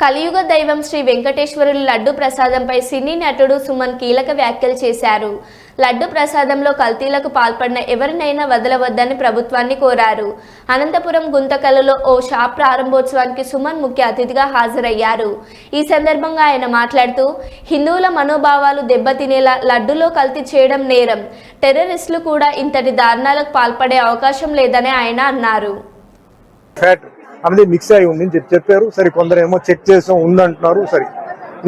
కలియుగ దైవం శ్రీ వెంకటేశ్వరులు లడ్డు ప్రసాదంపై సినీ నటుడు సుమన్ కీలక వ్యాఖ్యలు చేశారు. లడ్డు ప్రసాదంలో కల్తీలకు పాల్పడిన ఎవరినైనా వదలవద్దని ప్రభుత్వాన్ని కోరారు. అనంతపురం గుంతకలలో ఓ షాప్ ప్రారంభోత్సవానికి సుమన్ ముఖ్య అతిథిగా హాజరయ్యారు. ఈ సందర్భంగా ఆయన మాట్లాడుతూ హిందువుల మనోభావాలు దెబ్బతినేలా లడ్డులో కల్తీ చేయడం నేరం. టెర్రరిస్టులు కూడా ఇంతటి దారుణాలకు పాల్పడే అవకాశం లేదని ఆయన అన్నారు. అనేది మిక్స్ అయి ఉంది అని చెప్పి చెప్పారు. సరే కొందరేమో చెక్ చేసాం ఉందంటున్నారు. సరే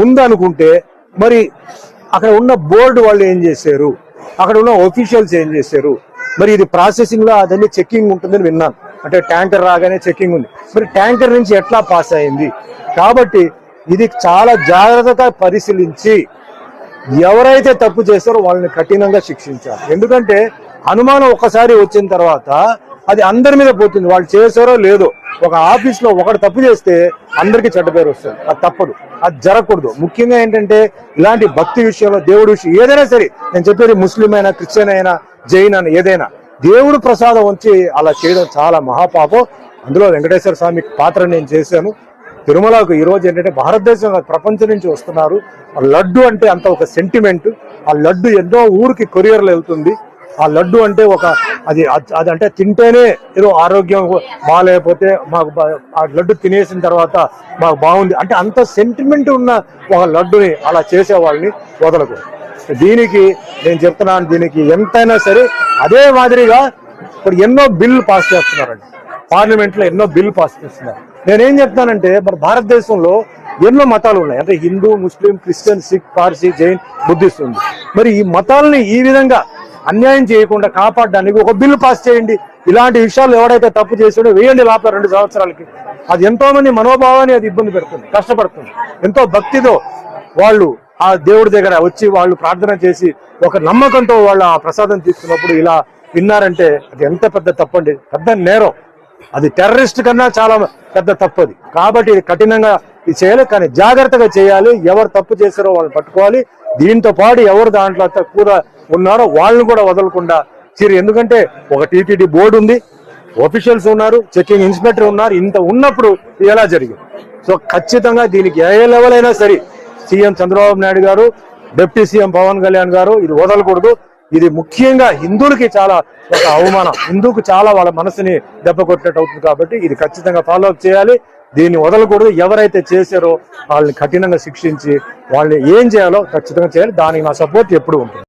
ఉందనుకుంటే మరి అక్కడ ఉన్న బోర్డు వాళ్ళు ఏం చేశారు? అక్కడ ఉన్న ఒఫీషియల్స్ ఏం చేశారు? మరి ఇది ప్రాసెసింగ్లో అదన్నీ చెక్కింగ్ ఉంటుందని విన్నాను. అంటే ట్యాంకర్ రాగానే చెక్కింగ్ ఉంది. మరి ట్యాంకర్ నుంచి ఎట్లా పాస్ అయింది? కాబట్టి ఇది చాలా జాగ్రత్తగా పరిశీలించి ఎవరైతే తప్పు చేస్తారో వాళ్ళని కఠినంగా శిక్షించాలి. ఎందుకంటే అనుమానం ఒకసారి వచ్చిన తర్వాత అది అందరి మీద పోతుంది. వాళ్ళు చేశారో లేదో. ఒక ఆఫీస్లో ఒకటి తప్పు చేస్తే అందరికీ చెడ్డ పేరు వస్తుంది. అది తప్పదు. అది జరగకూడదు. ముఖ్యంగా ఏంటంటే ఇలాంటి భక్తి విషయంలో దేవుడి విషయం ఏదైనా సరే నేను చెప్పేది ముస్లిం అయినా క్రిస్టియన్ అయినా జైన్ అయినా ఏదైనా దేవుడు ప్రసాదం వచ్చి అలా చేయడం చాలా మహాపాపం. అందులో వెంకటేశ్వర స్వామి పాత్ర నేను చేశాను. తిరుమలకు ఈ రోజు ఏంటంటే భారతదేశం ప్రపంచం నుంచి వస్తున్నారు. ఆ లడ్డు అంటే అంత ఒక సెంటిమెంట్ ఆ లడ్డు ఎన్నో ఊరికి కొరియర్లు వెళ్తుంది. ఆ లడ్డు అంటే ఒక అది అది- అంటే తింటేనే ఏదో ఆరోగ్యం బాగాలేకపోతే మాకు ఆ లడ్డు తినేసిన తర్వాత మాకు బాగుంది. అంటే అంత సెంటిమెంట్ ఉన్న ఒక లడ్డుని అలా చేసేవాళ్ళని వదలకు. దీనికి నేను చెప్తున్నాను దీనికి ఎంతైనా సరే అదే మాదిరిగా ఇప్పుడు ఎన్నో బిల్లు పాస్ చేస్తున్నారండి. పార్లమెంట్లో ఎన్నో బిల్ పాస్ చేస్తున్నారు. నేనేం చెప్తానంటే మన భారతదేశంలో ఎన్నో మతాలు ఉన్నాయి. అంటే హిందూ ముస్లిం క్రిస్టియన్ సిక్ పార్సీ జైన్ బుద్ధిస్ట్ ఉంది. మరి ఈ మతాలని ఈ విధంగా అన్యాయం చేయకుండా కాపాడడానికి ఒక బిల్లు పాస్ చేయండి. ఇలాంటి విషయాలు ఎవడైతే తప్పు చేసాడో వేయండి లోపల రెండు సంవత్సరాలకి. అది ఎంతో మంది మనోభావాన్ని అది ఇబ్బంది పెడుతుంది కష్టపడుతుంది. ఎంతో భక్తితో వాళ్ళు ఆ దేవుడి దగ్గర వచ్చి వాళ్ళు ప్రార్థన చేసి ఒక నమ్మకంతో వాళ్ళు ఆ ప్రసాదం తీసుకున్నప్పుడు ఇలా విన్నారంటే అది ఎంత పెద్ద తప్పండి. పెద్ద నేరం. అది టెర్రరిస్ట్ కన్నా చాలా పెద్ద తప్పది. కాబట్టి ఇది కఠినంగా ఇది చేయాలి కానీ జాగ్రత్తగా చేయాలి. ఎవరు తప్పు చేశారో వాళ్ళని పట్టుకోవాలి. దీంతో పాటు ఎవరు దాంట్లో కూడా ఉన్నారో వాళ్ళని కూడా వదలకుండా చీర. ఎందుకంటే ఒక టీటీడీ బోర్డు ఉంది ఒఫీషియల్స్ ఉన్నారు చెకింగ్ ఇన్స్పెక్టర్ ఉన్నారు ఇంత ఉన్నప్పుడు ఎలా జరిగింది? సో ఖచ్చితంగా దీనికి ఏ లెవెల్ అయినా సరే సీఎం చంద్రబాబు నాయుడు గారు డిప్యూటీ సీఎం పవన్ కళ్యాణ్ గారు ఇది వదలకూడదు. ఇది ముఖ్యంగా హిందువులకి చాలా ఒక అవమానం. హిందూకు చాలా వాళ్ళ మనసుని దెబ్బ కొట్టినట్టు అవుతుంది కాబట్టి ఇది ఖచ్చితంగా ఫాలో అప్ చేయాలి. దీన్ని వదలకూడదు. ఎవరైతే చేశారో వాళ్ళని కఠినంగా శిక్షించి వాళ్ళని ఏం చేయాలో ఖచ్చితంగా చేయాలి. దానికి నా సపోర్ట్ ఎప్పుడు ఉంటుంది.